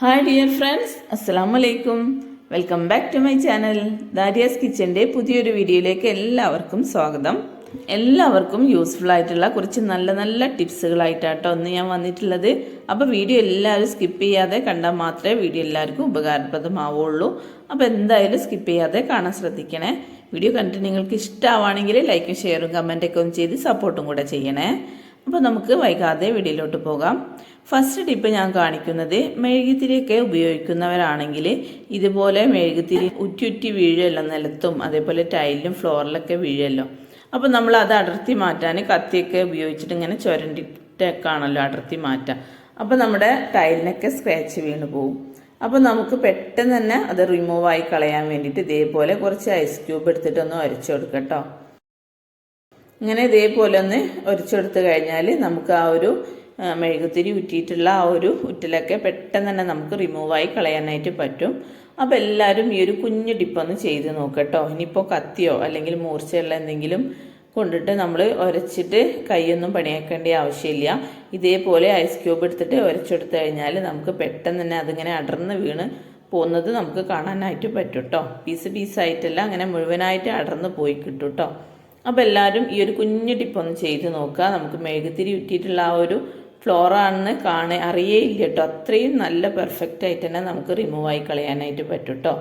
Hi dear friends അസ്സാം വലൈക്കും welcome back to my channel ദാരിയാസ് കിച്ചന്റെ പുതിയൊരു വീഡിയോയിലേക്ക് എല്ലാവർക്കും സ്വാഗതം. എല്ലാവർക്കും യൂസ്ഫുൾ ആയിട്ടുള്ള കുറച്ച് നല്ല നല്ല ടിപ്സുകളായിട്ടാട്ടോ ഒന്ന് ഞാൻ വന്നിട്ടുള്ളത്. അപ്പോൾ വീഡിയോ എല്ലാവരും സ്കിപ്പ് ചെയ്യാതെ കണ്ടാൽ മാത്രമേ വീഡിയോ എല്ലാവർക്കും ഉപകാരപ്രദമാവുള്ളൂ. അപ്പോൾ എന്തായാലും സ്കിപ്പ് ചെയ്യാതെ കാണാൻ ശ്രദ്ധിക്കണേ. വീഡിയോ കണ്ടിട്ട് നിങ്ങൾക്ക് ഇഷ്ടമാവുകയാണെങ്കിൽ ലൈക്കും ഷെയറും കമന്റൊക്കെ ഒന്ന് ചെയ്ത് സപ്പോർട്ടും കൂടെ ചെയ്യണേ. അപ്പോൾ നമുക്ക് വൈകാതെ വീഡിയോയിലോട്ട് പോകാം. ഫസ്റ്റ് ടിപ്പ് ഞാൻ കാണിക്കുന്നത് മെഴുകുതിരിയൊക്കെ ഉപയോഗിക്കുന്നവരാണെങ്കിൽ ഇതുപോലെ മെഴുകുതിരി ഉറ്റുറ്റി വീഴുമല്ലോ നിലത്തും അതേപോലെ ടൈലിലും ഫ്ലോറിലൊക്കെ വീഴുമല്ലോ അപ്പോൾ നമ്മൾ അത് അടർത്തി മാറ്റാൻ കത്തിയൊക്കെ ഉപയോഗിച്ചിട്ട് ഇങ്ങനെ ചുരണ്ടിട്ടൊക്കെയാണല്ലോ അടർത്തി മാറ്റുക. അപ്പോൾ നമ്മുടെ ടൈലിനൊക്കെ സ്ക്രാച്ച് വീണ് പോകും അപ്പോൾ നമുക്ക് പെട്ടെന്ന് തന്നെ അത് റിമൂവ് ആയി കളയാൻ വേണ്ടിയിട്ട് ഇതേപോലെ കുറച്ച് ഐസ് ക്യൂബ് എടുത്തിട്ടൊന്ന് ഉരച്ചു കൊടുക്കട്ടോ ഇങ്ങനെ ഇതേപോലെ ഒന്ന് ഉരച്ചെടുത്ത് കഴിഞ്ഞാൽ നമുക്ക് ആ ഒരു മെഴുകുതിരി ഉറ്റിയിട്ടുള്ള ആ ഒരു ഉറ്റിലൊക്കെ പെട്ടെന്ന് തന്നെ നമുക്ക് റിമൂവായി കളയാനായിട്ട് പറ്റും. അപ്പോൾ എല്ലാവരും ഈ ഒരു കുഞ്ഞു ടിപ്പൊന്ന് ചെയ്ത് നോക്കട്ടോ. ഇനിയിപ്പോൾ കത്തിയോ അല്ലെങ്കിൽ മൂർച്ചയുള്ള എന്തെങ്കിലും കൊണ്ടിട്ട് നമ്മൾ ഉരച്ചിട്ട് കൈയൊന്നും പണിയാക്കേണ്ട ആവശ്യമില്ല. ഇതേപോലെ ഐസ് ക്യൂബ് എടുത്തിട്ട് ഉരച്ചെടുത്ത് കഴിഞ്ഞാൽ നമുക്ക് പെട്ടെന്ന് തന്നെ അതിങ്ങനെ അടർന്ന് വീണ് പോകുന്നത് നമുക്ക് കാണാനായിട്ട് പറ്റും കേട്ടോ പീസ് പീസായിട്ടല്ല അങ്ങനെ മുഴുവനായിട്ട് അടർന്ന് പോയി കിട്ടും കേട്ടോ അപ്പോൾ എല്ലാവരും ഈ ഒരു കുഞ്ഞു ടിപ്പൊന്ന് ചെയ്ത് നോക്കുക. നമുക്ക് മെഴുകുതിരി ഉറ്റിയിട്ടുള്ള ആ ഒരു ഫ്ലോറാണെന്ന് കാണേ ഇല്ല കേട്ടോ അത്രയും നല്ല പെർഫെക്റ്റ് ആയിട്ട് തന്നെ നമുക്ക് റിമൂവ് ആയി കളയാനായിട്ട് പറ്റും കേട്ടോ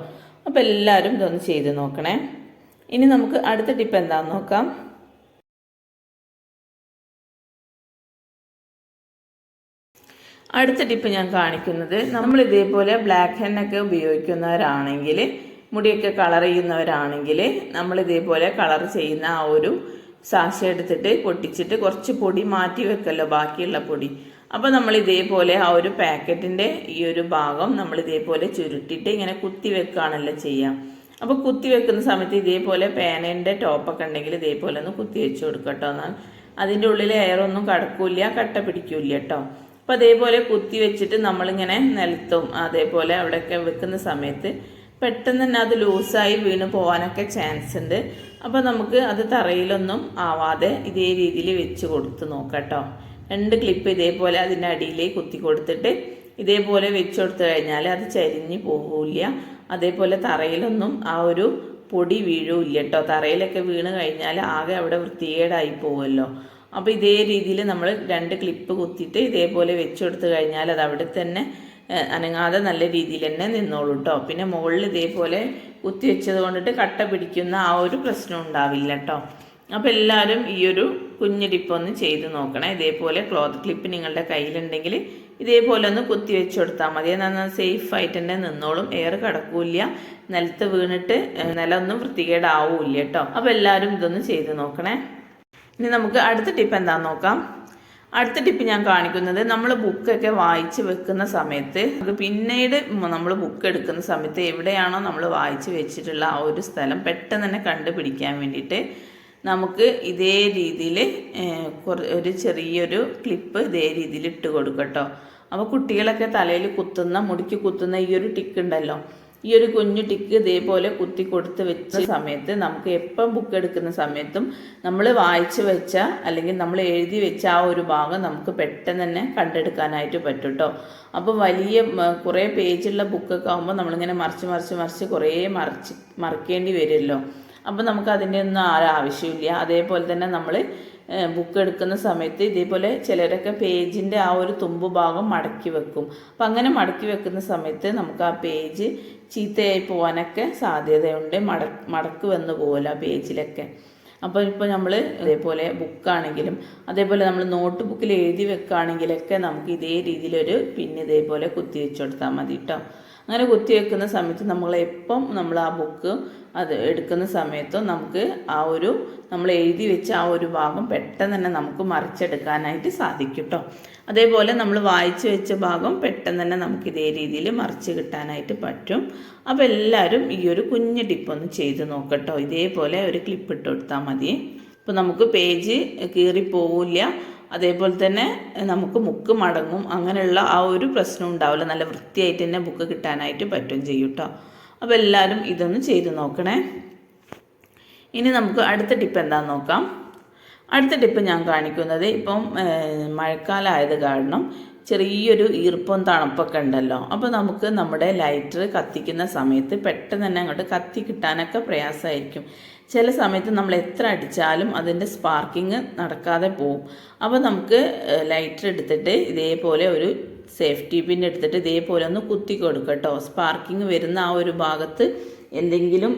അപ്പോൾ എല്ലാവരും ഇതൊന്ന് ചെയ്ത് നോക്കണേ. ഇനി നമുക്ക് അടുത്ത ടിപ്പ് എന്താണെന്ന് നോക്കാം. അടുത്ത ടിപ്പ് ഞാൻ കാണിക്കുന്നത് നമ്മൾ ഇതേപോലെ ബ്ലാക്ക് ഹെന്നൊക്കെ ഉപയോഗിക്കുന്നവരാണെങ്കിൽ മുടിയൊക്കെ കളർ ചെയ്യുന്നവരാണെങ്കിൽ നമ്മൾ ഇതേപോലെ കളർ ചെയ്യുന്ന ആ ഒരു സാശ എടുത്തിട്ട് പൊട്ടിച്ചിട്ട് കുറച്ച് പൊടി മാറ്റി വെക്കല്ലോ ബാക്കിയുള്ള പൊടി. അപ്പോൾ നമ്മൾ ഇതേപോലെ ആ ഒരു പാക്കറ്റിന്റെ ഈ ഒരു ഭാഗം നമ്മൾ ഇതേപോലെ ചുരുട്ടിയിട്ട് ഇങ്ങനെ കുത്തി വെക്കുകയാണല്ലോ ചെയ്യാം. അപ്പോൾ കുത്തി വെക്കുന്ന സമയത്ത് ഇതേപോലെ പേനേന്റെ ടോപ്പൊക്കെ ഉണ്ടെങ്കിൽ ഇതേപോലെ ഒന്ന് കുത്തി വെച്ച് കൊടുക്കട്ടോ എന്നാൽ. അതിന്റെ ഉള്ളിൽ എയറൊന്നും കടക്കൂല കട്ട പിടിക്കൂല കേട്ടോ അപ്പോൾ അതേപോലെ കുത്തി വെച്ചിട്ട് നമ്മളിങ്ങനെ നിലത്തും അതേപോലെ അവിടെയൊക്കെ വെക്കുന്ന സമയത്ത് പെട്ടെന്ന് തന്നെ അത് ലൂസായി വീണ് പോകാനൊക്കെ ചാൻസ് ഉണ്ട്. അപ്പോൾ നമുക്ക് അത് തറയിലൊന്നും ആവാതെ ഇതേ രീതിയിൽ വെച്ച് കൊടുത്ത് നോക്കാട്ടോ. രണ്ട് ക്ലിപ്പ് ഇതേപോലെ അതിന്റെ അടിയിൽ കുത്തി കൊടുത്തിട്ട് ഇതേപോലെ വെച്ച് കൊടുത്തു കഴിഞ്ഞാൽ അത് ചരിഞ്ഞ് പോകില്ല. അതേപോലെ തറയിലൊന്നും ആ ഒരു പൊടി വീഴുമില്ല കേട്ടോ. തറയിലൊക്കെ വീണ് കഴിഞ്ഞാൽ ആകെ അവിടെ വൃത്തികേടായി പോകുമല്ലോ അപ്പോൾ ഇതേ രീതിയിൽ നമ്മൾ രണ്ട് ക്ലിപ്പ് കുത്തിയിട്ട് ഇതേപോലെ വെച്ച് കൊടുത്തു കഴിഞ്ഞാൽ അത് അവിടെ തന്നെ അനങ്ങാതെ നല്ല രീതിയിൽ തന്നെ നിന്നോളൂ കേട്ടോ. പിന്നെ മുകളിൽ ഇതേപോലെ കുത്തി വെച്ചത് കൊണ്ടിട്ട് കട്ട പിടിക്കുന്ന ആ ഒരു പ്രശ്നം ഉണ്ടാവില്ല കേട്ടോ അപ്പോൾ എല്ലാവരും ഈ ഒരു കുഞ്ഞിടിപ്പ് ഒന്ന് ചെയ്ത് നോക്കണം. ഇതേപോലെ ക്ലോത്ത് ക്ലിപ്പ് നിങ്ങളുടെ കയ്യിലുണ്ടെങ്കിൽ ഇതേപോലെ ഒന്ന് കുത്തി വെച്ച് കൊടുത്താൽ മതി. എന്നാൽ സേഫ് ആയിട്ട് തന്നെ നിന്നോളും. എയർ കടക്കൂല നിലത്ത് വീണിട്ട് നിലമൊന്നും വൃത്തികേടാവൂല്ല കേട്ടോ അപ്പോൾ എല്ലാവരും ഇതൊന്ന് ചെയ്ത് നോക്കണേ. ഇനി നമുക്ക് അടുത്ത ടിപ്പ് എന്താണെന്ന് നോക്കാം. അടുത്ത ടിപ്പ് ഞാൻ കാണിക്കുന്നത് നമ്മൾ ബുക്കൊക്കെ വായിച്ച് വെക്കുന്ന സമയത്ത് അത് പിന്നീട് നമ്മൾ ബുക്ക് എടുക്കുന്ന സമയത്ത് എവിടെയാണോ നമ്മൾ വായിച്ച് വെച്ചിട്ടുള്ള ആ ഒരു സ്ഥലം പെട്ടെന്ന് തന്നെ കണ്ടുപിടിക്കാൻ വേണ്ടിയിട്ട് നമുക്ക് ഇതേ രീതിയിൽ ഒരു ചെറിയൊരു ക്ലിപ്പ് ഇതേ രീതിയിൽ ഇട്ട് കൊടുക്കട്ടോ. അപ്പോൾ കുട്ടികളൊക്കെ തലയിൽ കുത്തുന്ന മുടിക്ക് കുത്തുന്ന ഈ ഒരു ടിക്ക് ഉണ്ടല്ലോ. ഈ ഒരു കുഞ്ഞു ടിക്ക് ഇതേപോലെ കുത്തി കൊടുത്ത് വെച്ച സമയത്ത് നമുക്ക് എപ്പം ബുക്ക് എടുക്കുന്ന സമയത്തും നമ്മൾ വായിച്ച് വെച്ച അല്ലെങ്കിൽ നമ്മൾ എഴുതി വെച്ച ആ ഒരു ഭാഗം നമുക്ക് പെട്ടെന്ന് തന്നെ കണ്ടെടുക്കാനായിട്ട് പറ്റും കേട്ടോ അപ്പോൾ വലിയ കുറേ പേജുള്ള ബുക്കൊക്കെ ആകുമ്പോൾ നമ്മളിങ്ങനെ മറിച്ച് മറിച്ച് മറിച്ച് കുറേ മറിച്ച് മറിക്കേണ്ടി വരുമല്ലോ അപ്പോൾ നമുക്ക് അതിന്റെ ഒന്നും ആവശ്യമില്ല. അതേപോലെ തന്നെ നമ്മൾ ബുക്ക് എടുക്കുന്ന സമയത്ത് ഇതേപോലെ ചിലരൊക്കെ പേജിന്റെ ആ ഒരു തുമ്പ് ഭാഗം മടക്കി വെക്കും. അപ്പം അങ്ങനെ മടക്കി വെക്കുന്ന സമയത്ത് നമുക്ക് ആ പേജ് ചീത്തയായി പോകാനൊക്കെ സാധ്യതയുണ്ട്. മട മടക്ക് വന്ന് പോകുമല്ലോ ആ പേജിലൊക്കെ അപ്പോൾ ഇപ്പോൾ നമ്മൾ അതേപോലെ ബുക്കാണെങ്കിലും അതേപോലെ നമ്മൾ നോട്ട് ബുക്കിൽ എഴുതി വെക്കുകയാണെങ്കിലൊക്കെ നമുക്ക് ഇതേ രീതിയിലൊരു പിന്നെ ഇതേപോലെ കുത്തി വെച്ച് കൊടുത്താൽ മതി കേട്ടോ അങ്ങനെ കുത്തി വെക്കുന്ന സമയത്ത് നമ്മൾ എപ്പം നമ്മൾ ആ ബുക്ക് അത് എടുക്കുന്ന സമയത്തും നമുക്ക് ആ ഒരു നമ്മൾ എഴുതി വെച്ച ആ ഒരു ഭാഗം പെട്ടെന്ന് തന്നെ നമുക്ക് മറിച്ചെടുക്കാനായിട്ട് സാധിക്കും കേട്ടോ അതേപോലെ നമ്മൾ വായിച്ചു വെച്ച ഭാഗം പെട്ടെന്ന് തന്നെ നമുക്ക് ഇതേ രീതിയിൽ മറിച്ച് കിട്ടാനായിട്ട് പറ്റും. അപ്പോൾ എല്ലാവരും ഈ ഒരു കുഞ്ഞു ടിപ്പൊന്ന് ചെയ്ത് നോക്കട്ടോ ഇതേപോലെ ഒരു ക്ലിപ്പ് ഇട്ട് കൊടുത്താൽ മതി. അപ്പോൾ നമുക്ക് പേജ് കീറി പോവില്ല. അതേപോലെ തന്നെ നമുക്ക് മുക്ക് മടങ്ങും. അങ്ങനെയുള്ള ആ ഒരു പ്രശ്നം ഉണ്ടാവില്ല. നല്ല വൃത്തിയായിട്ട് തന്നെ ബുക്ക് കിട്ടാനായിട്ട് പറ്റും ചെയ്യും കേട്ടോ അപ്പോൾ എല്ലാവരും ഇതൊന്ന് ചെയ്ത് നോക്കണേ. ഇനി നമുക്ക് അടുത്ത ടിപ്പ് എന്താണെന്ന് നോക്കാം. അടുത്ത ടിപ്പ് ഞാൻ കാണിക്കുന്നത് ഇപ്പം മഴക്കാലമായത് കാരണം ചെറിയൊരു ഈർപ്പം തണുപ്പൊക്കെ ഉണ്ടല്ലോ. അപ്പോൾ നമുക്ക് നമ്മുടെ ലൈറ്റർ കത്തിക്കുന്ന സമയത്ത് പെട്ടെന്ന് തന്നെ അങ്ങോട്ട് കത്തി കിട്ടാനൊക്കെ പ്രയാസമായിരിക്കും. ചില സമയത്ത് നമ്മൾ എത്ര അടിച്ചാലും അതിന്റെ സ്പാർക്കിങ് നടക്കാതെ പോവും. അപ്പോൾ നമുക്ക് ലൈറ്റർ എടുത്തിട്ട് ഇതേപോലെ ഒരു സേഫ്റ്റി പിൻ എടുത്തിട്ട് ഇതേപോലെ ഒന്ന് കുത്തി കൊടുക്കുക കേട്ടോ. സ്പാർക്കിങ് വരുന്ന ആ ഒരു ഭാഗത്ത് എന്തെങ്കിലും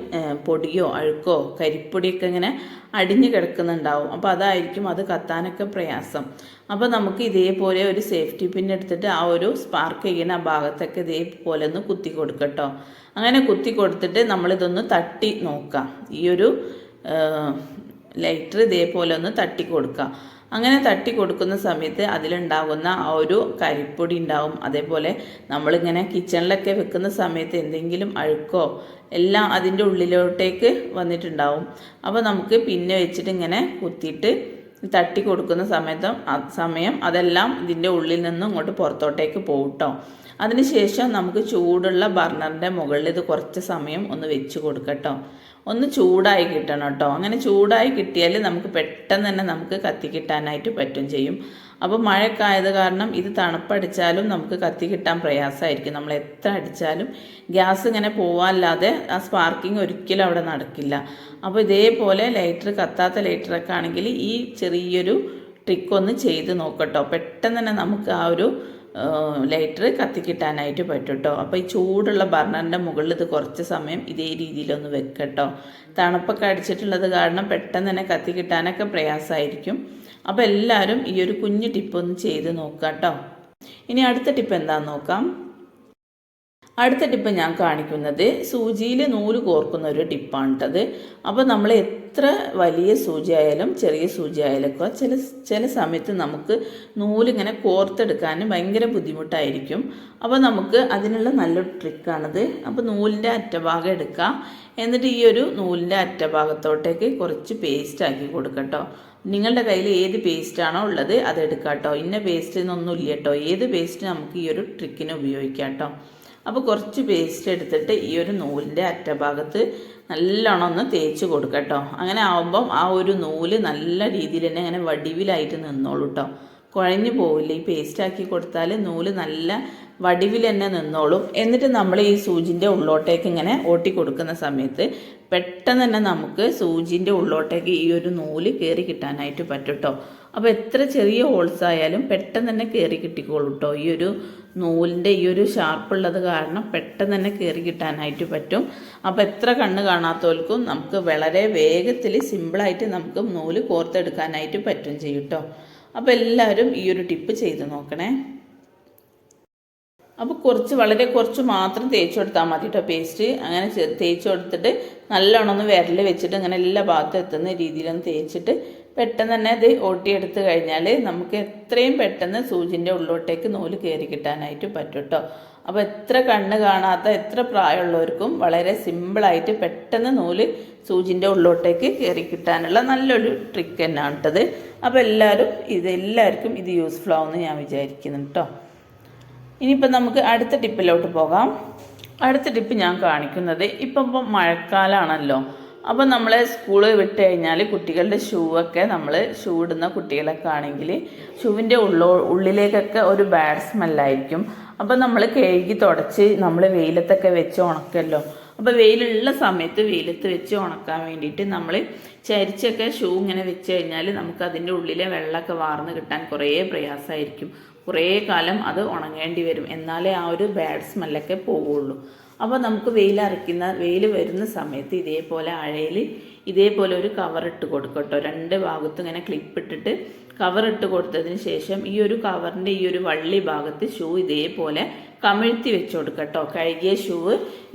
പൊടിയോ അഴുക്കോ കരിപ്പൊടിയൊക്കെ ഇങ്ങനെ അടിഞ്ഞു കിടക്കുന്നുണ്ടാവും. അപ്പോൾ അതായിരിക്കും അത് കത്താനൊക്കെ പ്രയാസം. അപ്പോൾ നമുക്ക് ഇതേപോലെ ഒരു സേഫ്റ്റി പിൻ എടുത്തിട്ട് ആ ഒരു സ്പാർക്ക് ചെയ്യുന്ന ആ ഭാഗത്തൊക്കെ ഇതേപോലെ ഒന്ന് കുത്തി കൊടുക്കട്ടോ അങ്ങനെ കുത്തി കൊടുത്തിട്ട് നമ്മളിതൊന്ന് തട്ടി നോക്കാം. ഈ ഒരു ലൈറ്റർ ഇതേപോലെ ഒന്ന് തട്ടി കൊടുക്കുക. അങ്ങനെ തട്ടി കൊടുക്കുന്ന സമയത്ത് അതിലുണ്ടാകുന്ന ആ ഒരു കരിപ്പൊടി ഉണ്ടാവും. അതേപോലെ നമ്മളിങ്ങനെ കിച്ചണിലൊക്കെ വെക്കുന്ന സമയത്ത് എന്തെങ്കിലും അഴുക്കോ എല്ലാം അതിന്റെ ഉള്ളിലോട്ടേക്ക് വന്നിട്ടുണ്ടാവും. അപ്പോൾ നമുക്ക് പിന്നെ വെച്ചിട്ട് ഇങ്ങനെ കുത്തിയിട്ട് തട്ടി കൊടുക്കുന്ന സമയത്തും സമയം അതെല്ലാം ഇതിന്റെ ഉള്ളിൽ നിന്നും ഇങ്ങോട്ട് പുറത്തോട്ടേക്ക് പോകട്ടോ കേട്ടോ അതിനുശേഷം നമുക്ക് ചൂടുള്ള ബർണറിന്റെ മുകളിൽ ഇത് കുറച്ച് സമയം ഒന്ന് വെച്ച് കൊടുക്കട്ടോ ഒന്ന് ചൂടായി കിട്ടണം കേട്ടോ അങ്ങനെ ചൂടായി കിട്ടിയാൽ നമുക്ക് പെട്ടെന്ന് തന്നെ നമുക്ക് കത്തി കിട്ടാനായിട്ട് പറ്റും ചെയ്യും. അപ്പോൾ മഴക്കായത് കാരണം ഇത് തണുപ്പടിച്ചാലും നമുക്ക് കത്തി കിട്ടാൻ പ്രയാസമായിരിക്കും. നമ്മൾ എത്ര അടിച്ചാലും ഗ്യാസ് ഇങ്ങനെ പോവാല്ലാതെ ആ സ്പാർക്കിംഗ് ഒരിക്കലും അവിടെ നടക്കില്ല. അപ്പോൾ ഇതേപോലെ ലൈറ്റർ കത്താത്ത ലൈറ്ററൊക്കെ ആണെങ്കിൽ ഈ ചെറിയൊരു ട്രിക്ക് ഒന്ന് ചെയ്ത് നോക്കട്ടോ. പെട്ടെന്ന് തന്നെ നമുക്ക് ആ ഒരു ലൈറ്റർ കത്തിക്കിട്ടാനായിട്ട് പറ്റും കേട്ടോ അപ്പോൾ ഈ ചൂടുള്ള ബർണറിന്റെ മുകളിൽ ഇത് കുറച്ച് സമയം ഇതേ രീതിയിലൊന്ന് വെക്കട്ടോ. തണുപ്പൊക്കെ അടിച്ചിട്ടുള്ളത് കാരണം പെട്ടെന്ന് തന്നെ കത്തി കിട്ടാനൊക്കെ പ്രയാസമായിരിക്കും. അപ്പോൾ എല്ലാവരും ഈ ഒരു കുഞ്ഞു ടിപ്പ് ഒന്ന് ചെയ്ത് നോക്കുക കേട്ടോ ഇനി അടുത്ത ടിപ്പ് എന്താണെന്ന് നോക്കാം. അടുത്ത ടിപ്പ് ഞാൻ കാണിക്കുന്നത് സൂചിയിൽ നൂൽ കോർക്കുന്ന ഒരു ടിപ്പാണ് കേട്ടത് അപ്പോൾ നമ്മൾ എത്ര വലിയ സൂചി ആയാലും ചെറിയ സൂചി ആയാലൊക്കെ ചില ചില സമയത്ത് നമുക്ക് നൂലിങ്ങനെ കോർത്തെടുക്കാനും ഭയങ്കര ബുദ്ധിമുട്ടായിരിക്കും. അപ്പോൾ നമുക്ക് അതിനുള്ള നല്ലൊരു ട്രിക്കാണത് അപ്പോൾ നൂലിന്റെ അറ്റഭാഗം എടുക്കുക എന്നിട്ട് ഈ ഒരു നൂലിന്റെ അറ്റഭാഗത്തോട്ടേക്ക് കുറച്ച് പേസ്റ്റ് ആക്കി കൊടുക്കട്ടോ നിങ്ങളുടെ കയ്യിൽ ഏത് പേസ്റ്റാണോ ഉള്ളത് അത് എടുക്കാട്ടോ കേട്ടോ ഇന്ന പേസ്റ്റ് എന്നൊന്നുമില്ല കേട്ടോ ഏത് പേസ്റ്റ് നമുക്ക് ഈ ഒരു ട്രിക്കിന് ഉപയോഗിക്കാം കേട്ടോ അപ്പോൾ കുറച്ച് പേസ്റ്റ് എടുത്തിട്ട് ഈ ഒരു നൂലിന്റെ അറ്റഭാഗത്ത് നല്ലോണം ഒന്ന് തേച്ച് കൊടുക്കട്ടോ അങ്ങനെ ആവുമ്പം ആ ഒരു നൂൽ നല്ല രീതിയിൽ തന്നെ അങ്ങനെ വടിവിലായിട്ട് നിന്നോളൂ കേട്ടോ കുഴഞ്ഞു പോവില്ല? ഈ പേസ്റ്റ് ആക്കി കൊടുത്താൽ നൂൽ നല്ല വടിവിൽ തന്നെ നിന്നോളും. എന്നിട്ട് നമ്മൾ ഈ സൂചിന്റെ ഉള്ളോട്ടേക്ക് ഇങ്ങനെ ഓട്ടി കൊടുക്കുന്ന സമയത്ത് പെട്ടെന്ന് തന്നെ നമുക്ക് സൂചിന്റെ ഉള്ളോട്ടേക്ക് ഈ ഒരു നൂൽ കയറി കിട്ടാനായിട്ട് പറ്റും കേട്ടോ അപ്പോൾ എത്ര ചെറിയ ഹോൾസ് ആയാലും പെട്ടെന്ന് തന്നെ കയറി കിട്ടിക്കോളും കേട്ടോ ഈ ഒരു നൂലിന്റെ ഈ ഒരു ഷാർപ്പുള്ളത് കാരണം പെട്ടെന്ന് തന്നെ കയറി കിട്ടാനായിട്ട് പറ്റും. അപ്പോൾ എത്ര കണ്ണ് കാണാത്തവർക്കും നമുക്ക് വളരെ വേഗത്തിൽ സിമ്പിളായിട്ട് നമുക്ക് നൂൽ കോർത്തെടുക്കാനായിട്ട് പറ്റും ചെയ്യും കേട്ടോ അപ്പോൾ എല്ലാവരും ഈ ഒരു ടിപ്പ് ചെയ്ത് നോക്കണേ. അപ്പോൾ കുറച്ച് വളരെ കുറച്ച് മാത്രം തേച്ച് കൊടുത്താൽ മതി കേട്ടോ പേസ്റ്റ് അങ്ങനെ തേച്ച് കൊടുത്തിട്ട് നല്ലോണം ഒന്ന് വിരൽ വെച്ചിട്ട് അങ്ങനെ എല്ലാ ഭാഗത്തും എത്തുന്ന രീതിയിലൊന്ന് തേച്ചിട്ട് പെട്ടെന്ന് തന്നെ ഇത് ഓട്ടിയെടുത്ത് കഴിഞ്ഞാൽ നമുക്ക് എത്രയും പെട്ടെന്ന് സൂചിന്റെ ഉള്ളോട്ടേക്ക് നൂൽ കയറി കിട്ടാനായിട്ട് പറ്റും കേട്ടോ അപ്പോൾ എത്ര കണ്ണ് കാണാത്ത എത്ര പ്രായമുള്ളവർക്കും വളരെ സിമ്പിളായിട്ട് പെട്ടെന്ന് നൂൽ സൂചിന്റെ ഉള്ളോട്ടേക്ക് കയറി കിട്ടാനുള്ള നല്ലൊരു ട്രിക്ക് തന്നെയാണ് കേട്ടത് അപ്പോൾ എല്ലാവരും ഇത് എല്ലാവർക്കും ഇത് യൂസ്ഫുൾ ആവുമെന്ന് ഞാൻ വിചാരിക്കുന്നു കേട്ടോ ഇനിയിപ്പോൾ നമുക്ക് അടുത്ത ടിപ്പിലോട്ട് പോകാം. അടുത്ത ടിപ്പ് ഞാൻ കാണിക്കുന്നത് ഇപ്പം ഇപ്പം മഴക്കാലമാണല്ലോ അപ്പം നമ്മൾ സ്കൂൾ വിട്ട് കഴിഞ്ഞാൽ കുട്ടികളുടെ ഷൂ ഒക്കെ നമ്മൾ ഷൂ ഇടുന്ന കുട്ടികളൊക്കെ ആണെങ്കിൽ ഷൂവിന്റെ ഉള്ളോ ഉള്ളിലേക്കൊക്കെ ഒരു ബാഡ് സ്മെല്ലായിരിക്കും അപ്പം നമ്മൾ കഴുകി തുടച്ച് നമ്മൾ വെയിലത്തൊക്കെ വെച്ച് ഉണക്കല്ലോ. അപ്പോൾ വെയിലുള്ള സമയത്ത് വെയിലത്ത് വെച്ച് ഉണക്കാൻ വേണ്ടിയിട്ട് നമ്മൾ ചരിച്ചൊക്കെ ഷൂ ഇങ്ങനെ വെച്ച് കഴിഞ്ഞാൽ നമുക്ക് അതിന്റെ ഉള്ളിലെ വെള്ളമൊക്കെ വാർന്ന് കിട്ടാൻ കുറേ പ്രയാസമായിരിക്കും. കുറേ കാലം അത് ഉണങ്ങേണ്ടി വരും. എന്നാലേ ആ ഒരു ബാഡ് സ്മെല്ലൊക്കെ പോവുള്ളൂ. അപ്പോൾ നമുക്ക് വെയിലറിക്കുന്ന വെയിൽ വരുന്ന സമയത്ത് ഇതേപോലെ അഴയിൽ ഇതേപോലെ ഒരു കവർ ഇട്ട് കൊടുക്കട്ടോ. രണ്ട് ഭാഗത്തും ഇങ്ങനെ ക്ലിപ്പ് ഇട്ടിട്ട് കവർ ഇട്ട് കൊടുത്തതിന് ശേഷം ഈ ഒരു കവറിന്റെ ഈ ഒരു വള്ളി ഭാഗത്ത് ഷൂ ഇതേപോലെ കമിഴ്ത്തി വെച്ച് കൊടുക്കട്ടോ. കഴുകിയ ഷൂ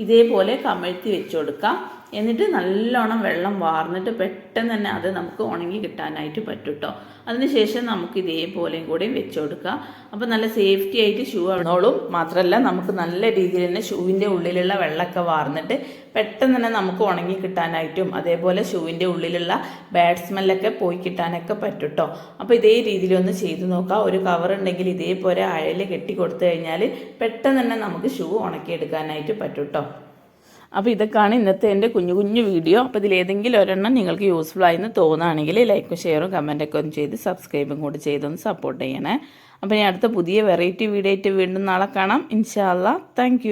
ഇതേപോലെ കമിഴ്ത്തി വെച്ച് കൊടുക്കാം. എന്നിട്ട് നല്ലോണം വെള്ളം വാർന്നിട്ട് പെട്ടെന്ന് തന്നെ അത് നമുക്ക് ഉണങ്ങി കിട്ടാനായിട്ട് പറ്റും കേട്ടോ അതിനുശേഷം നമുക്ക് ഇതേപോലെയും കൂടി വെച്ച് കൊടുക്കുക അപ്പോൾ നല്ല സേഫ്റ്റി ആയിട്ട് ഷൂ ആണോളും മാത്രമല്ല നമുക്ക് നല്ല രീതിയിൽ തന്നെ ഷൂവിന്റെ ഉള്ളിലുള്ള വെള്ളമൊക്കെ വാർന്നിട്ട് പെട്ടെന്ന് തന്നെ നമുക്ക് ഉണങ്ങി കിട്ടാനായിട്ടും അതേപോലെ ഷൂവിന്റെ ഉള്ളിലുള്ള ബാഡ് സ്മെല്ലൊക്കെ പോയി കിട്ടാനൊക്കെ പറ്റും കേട്ടോ അപ്പോൾ ഇതേ രീതിയിലൊന്ന് ചെയ്ത് നോക്കുക ഒരു കവർ ഉണ്ടെങ്കിൽ ഇതേപോലെ അഴയിൽ കെട്ടി കൊടുത്തു കഴിഞ്ഞാൽ പെട്ടെന്ന് തന്നെ നമുക്ക് ഷൂ ഉണക്കിയെടുക്കാനായിട്ട് പറ്റും കേട്ടോ അപ്പോൾ ഇതൊക്കെയാണ് ഇന്നത്തെ എന്റെ കുഞ്ഞു കുഞ്ഞു വീഡിയോ. അപ്പോൾ ഇതിലേതെങ്കിലും ഒരെണ്ണം നിങ്ങൾക്ക് യൂസ്ഫുൾ ആയെന്ന് തോന്നുകയാണെങ്കിൽ ലൈക്കും ഷെയറും കമന്റൊക്കെ ഒന്ന് ചെയ്ത് സബ്സ്ക്രൈബും കൂടി ചെയ്തൊന്ന് സപ്പോർട്ട് ചെയ്യണേ. അപ്പോൾ ഞാൻ അടുത്ത പുതിയ വെറൈറ്റി വീഡിയോ ആയിട്ട് വീണ്ടും നാളെ കാണാം. ഇൻഷാല്ല താങ്ക്